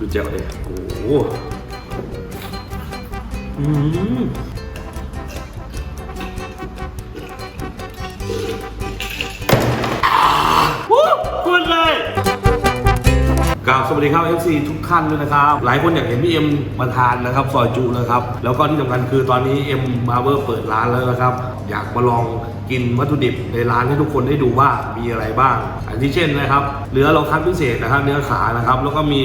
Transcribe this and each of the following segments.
ดูเจ้าเลยโอ้โหอืมวู้พูดเลยกราบสวัสดีครับ FC ทุกท่านด้วยนะครับ หลายคนอยากเห็นพี่เอ็มมาทานนะครับซอยจูนะครับ แล้วก็ที่สำคัญคือตอนนี้เอ็มมาเวอร์เปิดร้านแล้วนะครับ อยากมาลองกินวัตถุดิบในร้านให้ทุกคนได้ดูว่ามีอะไรบ้าง อันที่เช่นนะครับเนื้อเราคัดพิเศษนะครับ เนื้อขานะครับ แล้วก็มี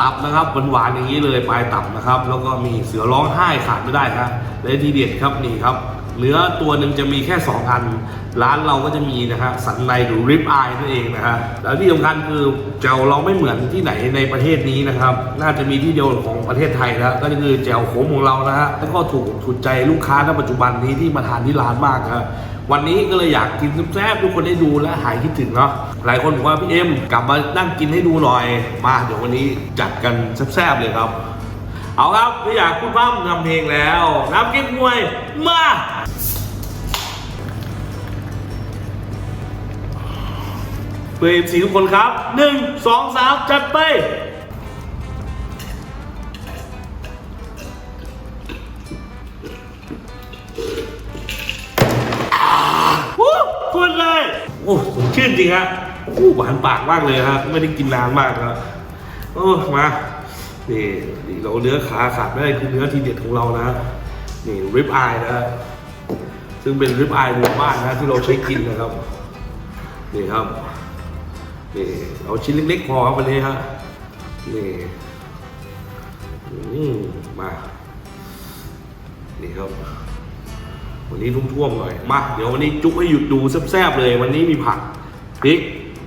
ตับนะครับหวานๆอย่างนี้เลยปลายตับนะครับ แล้วก็มีเสือร้องไห้ขาดไม่ได้ครับและทีเด็ดครับนี่ครับเนื้อตัวหนึ่งจะมีแค่ 2 อัน ร้านเราก็จะมีนะฮะสันในหรือริบอายนั่นเองนะฮะแล้วที่สำคัญคือแจวเราไม่เหมือนที่ไหนในประเทศนี้นะครับ น่าจะมีที่เดียวของประเทศไทยนะก็คือแจวโขมของเรานะฮะแล้วก็ถูกถูกใจลูกค้าณปัจจุบันนี้ที่มาทานที่ร้านมากนะ วันนี้ก็เลยอยากกินแซ่บๆทุกคนได้ดูและหายคิดถึงเนาะหลายคนบอกว่าพี่เอ็มกลับมานั่งกินให้ดูหน่อย มาเดี๋ยววันนี้จัดกันแซ่บๆเลยครับ เอาครับไม่อยากพูดพร่ำทำเพลงแล้วน้ำเก๊กมวยมาเพื่อสีทุกคนครับหนึ่งสองสามจัดไป อ้สมชื่นจริงฮะโอ้หวานปากมากเลยฮะไม่ได้กินนานมากแล้วโอ้มานี่นี่เราเนื้อขาขาดไม่ได้คือเนื้อทีเด็ดของเรานะนี่ริบอายนะฮะซึ่งเป็นริบอายหมู่บ้านนะที่เราใช้กินนะครับนี่ครับนี่เอาชิ้นเล็กๆพอครับวันนี้ฮะนี่อืมมานี่ครับ วันนี้ทุ่วมๆหน่อย มา เดี๋ยววันนี้จุ๊ให้หยุดดูแซ่บๆเลย วันนี้มีผักพริก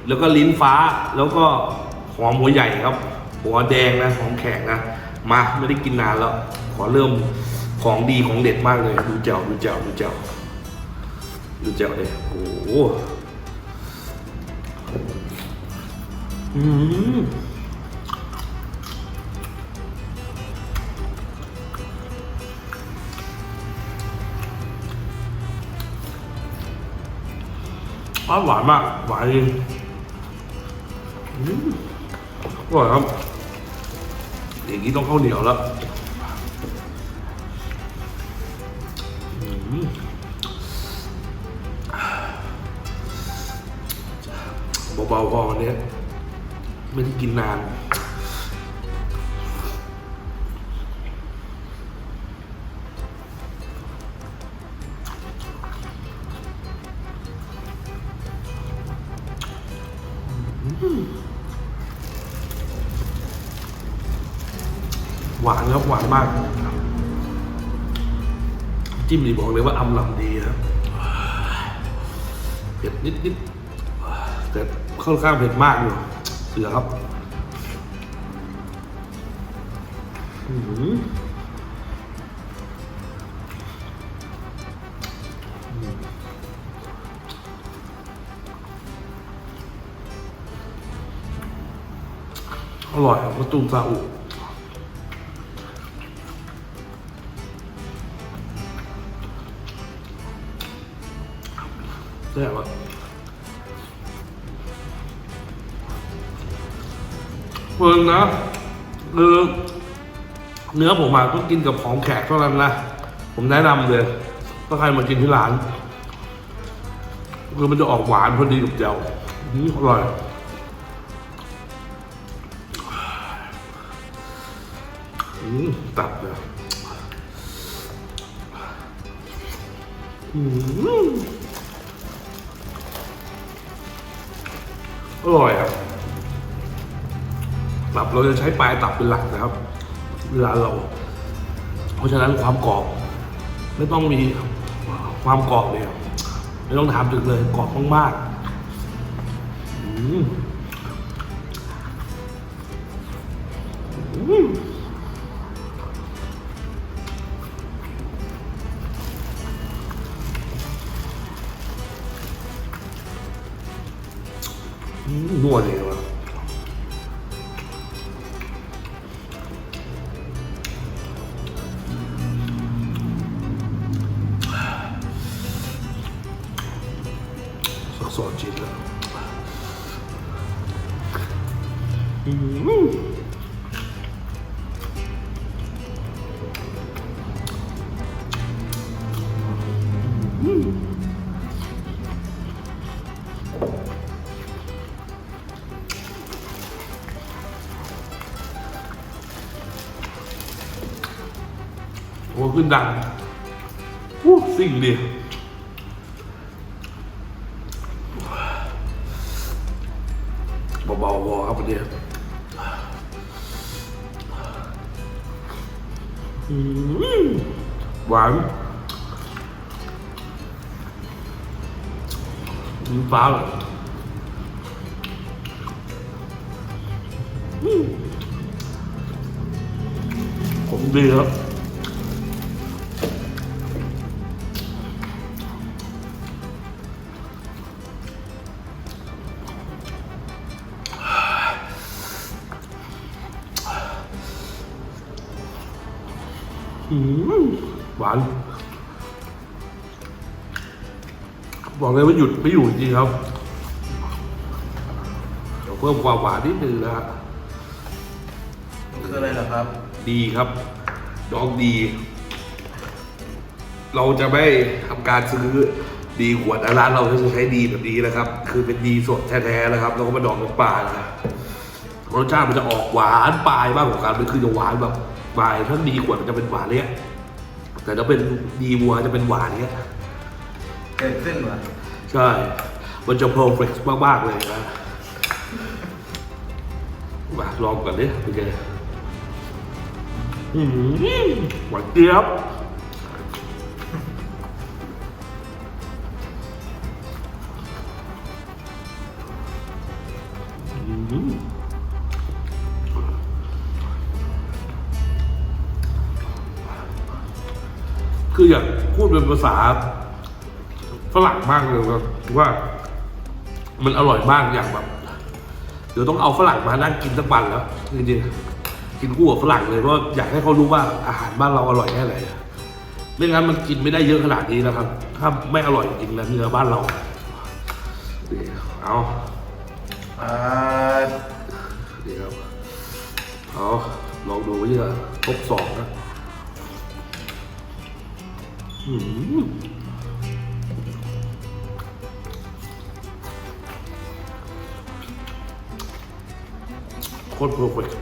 แล้วก็ลิ้นฟ้า แล้วก็หอมหัวใหญ่ครับ หัวแดงนะ หอมแขกนะ มา ไม่ได้กินนานแล้ว ขอเริ่มของดีของเด็ดมากเลย ดูเจ้าดูเจ้าดูเจ้าดูเจ้าเลยโอ้โหอืม อ้าวหวานมาก หวานจริงอร่อยครับอย่างนี้ต้องข้าวเหนียวแล้วเบาๆพอวันนี้ไม่ได้กินนาน หวานครับหวานมาก จิ้มนี่บอกเลยว่าอำลำดีครับเผ็ดนิดนิดๆแต่ค่อนข้างเผ็ดมากอยู่เสือครับอร่อยครับมะตูซาอุ แซ่บอะเพิ่งนะคือเนื้อผมอะต้องกินกับของแขกเท่านั้นนะ ผมแนะนำเลย ถ้าใครมากินที่ร้าน คือมันจะออกหวานพอดีกับเจียวอืมอร่อยอืมตับเลยอืม อร่อยอะตับเราจะใช้ปลายตับเป็นหลักนะครับ เวลาเรา เพราะฉะนั้นความกรอบ ไม่ต้องมีความกรอบเลยไม่ต้องถามถึงเลยกรอบมากๆอืม sordid mm. Mm. Ủa, gần đằng Ủa, xinh liền อืมหวานมี หวาน บอกเลยว่าหยุดไม่อยู่จริงๆครับเดี๋ยวเพิ่มความหวานนิดนึงนะฮะคืออะไรเหรอครับ ดีครับ ดองดี เราจะไม่ทำการซื้อดีขวดร้านเราจะใช้ดีแบบนี้นะครับ คือเป็นดีสดแท้ๆนะครับแล้วก็มาดองน้ำปลานะรสชาติมันจะออกหวานปลายมากกว่ากันมันคือจะหวานแบบ ปลายถ้าดีขวดมันจะเป็นหวานเนี้ยแต่ถ้าเป็นดีวัวจะเป็นหวานเนี้ยเกิดขึ้นเหรอใช่ มันจะเพอร์เฟกต์มากๆเลยนะมาลองก่อนดิเป็นไงอืมหวานเจี๊ยบอืม คืออยากพูดเป็นภาษาฝรั่งมากเลยครับว่า มันอร่อยมากอย่างแบบเดี๋ยวต้องเอาฝรั่งมานั่งกินสักวันแล้วจริงๆกินคู่กับฝรั่งเลยเพราะอยากให้เขารู้ว่าอาหารบ้านเราอร่อยแค่ไหนไม่งั้นมันกินไม่ได้เยอะขนาดนี้นะครับ ถ้าไม่อร่อยจริงนะเนื้อบ้านเราเอาอ่าเดี๋ยวเอาลองดูว่าจะครบสองนะ อืมโคตรเพอร์เฟกต์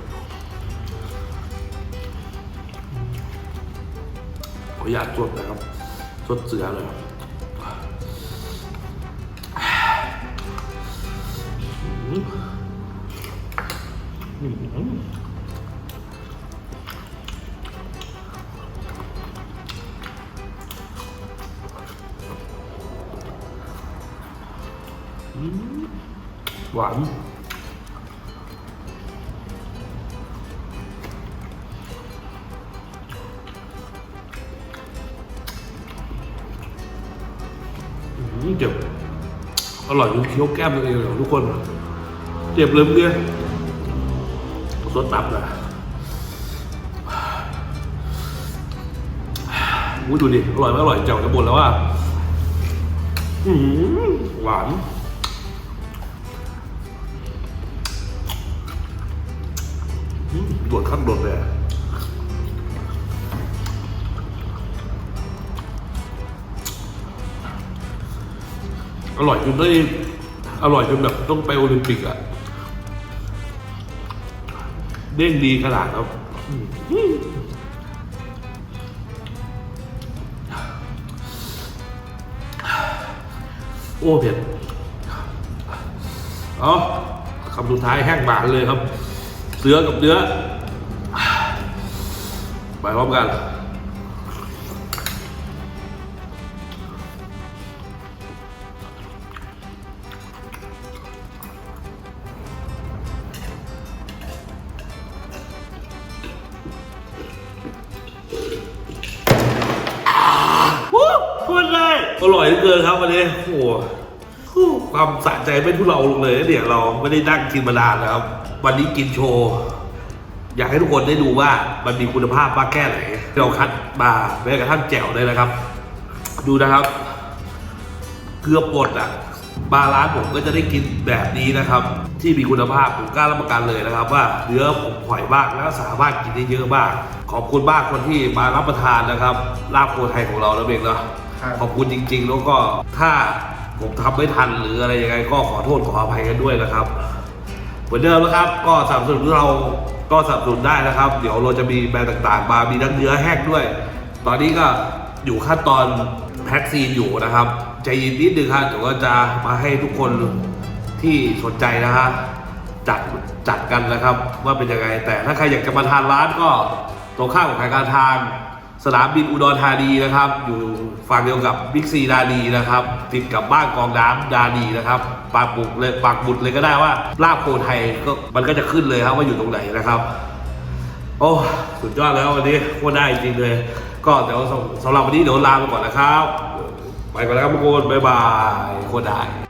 ข หวานอืมเจ็บอร่อยจนเคี้ยวแก้มตัวเองเลยทุกคนเจ็บเลยเมื่อกี้สดตับนะอุ้ดูดิ อร่อยไหมอร่อยเจ้าจะบ่นแล้วว่าหวาน อืมโดดข้างโดดเลยอร่อยจนได้อร่อยจนแบบต้องไปโอลิมปิกอะเด้งดีขนาดครับอืมโอ้เผ็ดเอาคำสุดท้ายแห้งบานเลยครับ เสือกับเนื้อ พร้อมกันพูดเลยอร่อยเหลือเกินครับวันนี้โอ้โหความสะใจไม่ทุเราลงเลยนะเนี่ยเราไม่ได้นั่งกินมานานแล้วครับ วันนี้กินโชว์ อยากให้ทุกคนได้ดูว่ามันมีคุณภาพมากแค่ไหนเราคัดมาแม้กระทั่งแจ่วเลยนะครับ ดูนะครับเกือบหมดอะบาร้านผมก็จะได้กินแบบนี้นะครับ ที่มีคุณภาพผมกล้ารับประกันเลยนะครับ ว่าเนื้อผมหอยมากแล้วสามารถกินได้เยอะมาก ขอบคุณมากคนที่มารับประทานนะครับลาบโคไทยของเราแล้วเองเนาะครับขอบคุณจริง ๆ แล้วก็ถ้าผมทำไม่ทันหรืออะไรยังไงก็ขอโทษขออภัยกันด้วยนะครับ เหมือนเดิมนะครับ ก็สนับสนุนเรา ก็สนับสนุนได้นะครับ เดี๋ยวเราจะมีแบรนด์ต่างๆมามีทั้งเนื้อแห้งด้วย ตอนนี้ก็อยู่ขั้นตอนแพ็กซีนอยู่นะครับ ใจเย็นนิดนึงครับเดี๋ยวก็จะมาให้ทุกคนที่สนใจนะฮะจัดจัดกันนะครับว่าเป็นยังไง แต่ถ้าใครอยากจะมาทานร้านก็ตรงข้ามกับขายการทาง สนามบินอุดรธานีนะครับ อยู่ ฝั่งเดียวกับบิ๊กซีดานีนะครับ ติดกับบ้านกองน้ำดานีนะครับปากบุกเลยปากบุดเลยก็ได้ว่าลาบโคไทยก็มันก็จะขึ้นเลยครับว่าอยู่ตรงไหนนะครับ โอ้สุดยอดแล้ววันนี้โคตรได้จริงเลย ก็เดี๋ยวสำสำหรับวันนี้เดี๋ยวลาไปก่อนนะครับ ไปก่อนแล้วครับทุกคนบ๊ายบายโคตรได้